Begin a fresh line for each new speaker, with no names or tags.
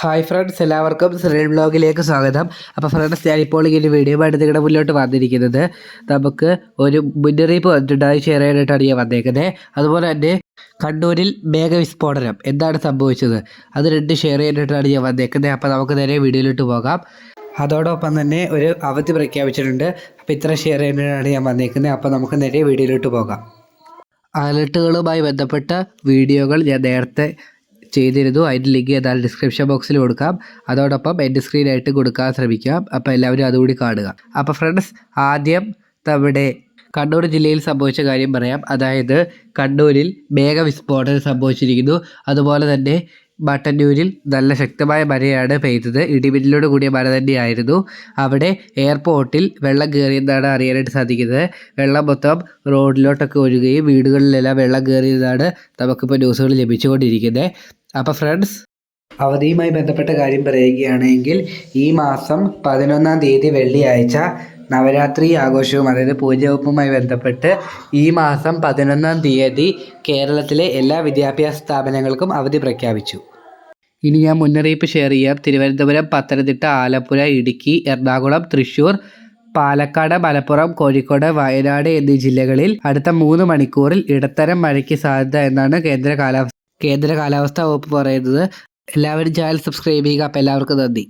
Hi friends എല്ലാവർക്കും serial ബ്ലോഗിലേക്ക് സ്വാഗതം. അപ്പോൾ ഫ്രണ്ട്സ് ഞാനിപ്പോൾ ഈ ഒരു വീഡിയോ ആയിട്ട് നിങ്ങളുടെ മുന്നോട്ട് വന്നിരിക്കുന്നത്. നമുക്ക് ഒരു മുന്നറിയിപ്പ് വന്നിട്ടുണ്ടായി ഷെയർ ചെയ്യാനായിട്ടാണ് ഞാൻ വന്നേക്കുന്നത് അതുപോലെ തന്നെ കണ്ണൂരിൽ മേഘവിസ്ഫോടനം എന്താണ് സംഭവിച്ചത്? അത് രണ്ട് ഷെയർ ചെയ്യാനായിട്ടാണ് ഞാൻ വന്നേക്കുന്നത് അപ്പോൾ നമുക്ക് നേരെ വീഡിയോയിലോട്ട് പോകാം. അതോടൊപ്പം തന്നെ ഒരു അവധി പ്രഖ്യാപിച്ചിട്ടുണ്ട്. അപ്പോൾ ഇത്ര ഷെയർ ചെയ്യാനായിട്ടാണ് ഞാൻ വന്നേക്കുന്നത് അപ്പോൾ നമുക്ക് നേരെ വീഡിയോയിലോട്ട് പോകാം. അലർട്ടുകളുമായി ബന്ധപ്പെട്ട വീഡിയോകൾ ഞാൻ നേരത്തെ ചെയ്തിരുന്നു. അതിന്റെ ലിങ്ക് എന്നാൽ ഡിസ്ക്രിപ്ഷൻ ബോക്സിൽ കൊടുക്കാം. അതോടൊപ്പം എന്റെ സ്ക്രീനായിട്ട് കൊടുക്കാൻ ശ്രമിക്കാം. അപ്പോൾ എല്ലാവരും അതുകൂടി കാണുക. അപ്പോൾ ഫ്രണ്ട്സ് ആദ്യം നമ്മുടെ കണ്ണൂർ ജില്ലയിൽ സംഭവിച്ച കാര്യം പറയാം. അതായത് കണ്ണൂരിൽ മേഘവിസ്ഫോടനം സംഭവിച്ചിരിക്കുന്നു. അതുപോലെ തന്നെ മട്ടന്നൂരിൽ നല്ല ശക്തമായ മഴയാണ് പെയ്തത്. ഇടിമിന്നലോട് കൂടിയ മഴ തന്നെയായിരുന്നു. അവിടെ എയർപോർട്ടിൽ വെള്ളം കയറിയെന്നാണ് അറിയാനായിട്ട് സാധിക്കുന്നത്. വെള്ളം മൊത്തം റോഡിലോട്ടൊക്കെ ഒഴുകുകയും വീടുകളിലെല്ലാം വെള്ളം കയറിയതാണ് നമുക്കിപ്പോൾ ന്യൂസുകൾ ലഭിച്ചുകൊണ്ടിരിക്കുന്നത്. അപ്പോൾ ഫ്രണ്ട്സ് അവധിയുമായി ബന്ധപ്പെട്ട കാര്യം പറയുകയാണെങ്കിൽ ഈ മാസം പതിനൊന്നാം തീയതി വെള്ളിയാഴ്ച നവരാത്രി ആഘോഷവും അതായത് പൂജവെപ്പുമായി ബന്ധപ്പെട്ട് ഈ മാസം പതിനൊന്നാം തീയതി കേരളത്തിലെ എല്ലാ വിദ്യാഭ്യാസ സ്ഥാപനങ്ങൾക്കും അവധി പ്രഖ്യാപിച്ചു. ഇനി ഞാൻ മുന്നറിയിപ്പ് ഷെയർ ചെയ്യാം. തിരുവനന്തപുരം പത്തനംതിട്ട ആലപ്പുഴ ഇടുക്കി എറണാകുളം തൃശ്ശൂർ പാലക്കാട് മലപ്പുറം കോഴിക്കോട് വയനാട് എന്നീ ജില്ലകളിൽ അടുത്ത മൂന്ന് മണിക്കൂറിൽ ഇടത്തരം മഴയ്ക്ക് സാധ്യത എന്നാണ് കേന്ദ്ര കാലാവസ്ഥ കേന്ദ്ര കാലാവസ്ഥാ വകുപ്പ് പറയുന്നത് എല്ലാവരും ചാനൽ സബ്സ്ക്രൈബ് ചെയ്യുക അപ്പോൾ എല്ലാവർക്കും നന്ദി.